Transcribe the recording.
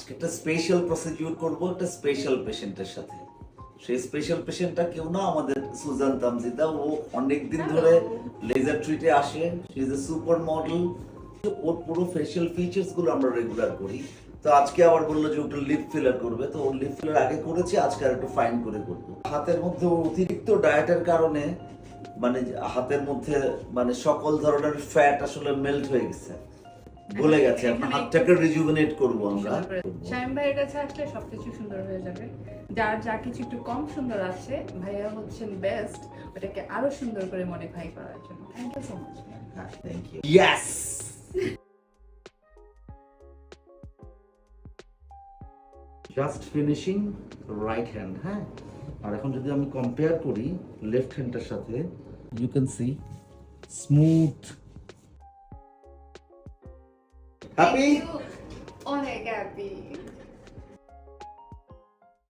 আজকে একটা special procedure করব একটা স্পেশাল পেশেন্টের সাথে। সেই স্পেশাল পেশেন্টটা কেউ না আমাদের সুজান তামজিদা। ও অনেক দিন ধরে লেজার ট্রিটে আসে। She is a super model ওর পুরো ফেশিয়াল ফিচার্সগুলো আমরা রেগুলার করি। তো আজকে আবার বলল যে ওটা লিপ ফিলার করবে। তো ওর লিপ ফিলার আগে করেছি আজকে আর একটু ফাইন করে করব। হাতের মধ্যে অতিরিক্ত ডায়েটের কারণে মানে হাতের মধ্যে মানে সকল ধরনের ফ্যাট আসলে মেল্ট হয়ে গেছে। গলে গেছে আপনার হাতটাকে রিজুভিনেট করব আমরা। শামিম ভাইয়ের কাছে আসলে সবকিছু সুন্দর হয়ে যাবে। যার যা কিছু একটু কম সুন্দর আছে ভাইয়া হচ্ছেন বেস্ট ওটাকে আরও সুন্দর করে মডিফাই করার জন্য। Thank you so much thank you yes just finishing right hand হ্যাঁ? আর এখন যদি আমি কম্পেয়ার করি লেফট হ্যান্ডটার সাথে you can see smooth Happy? Oh my god,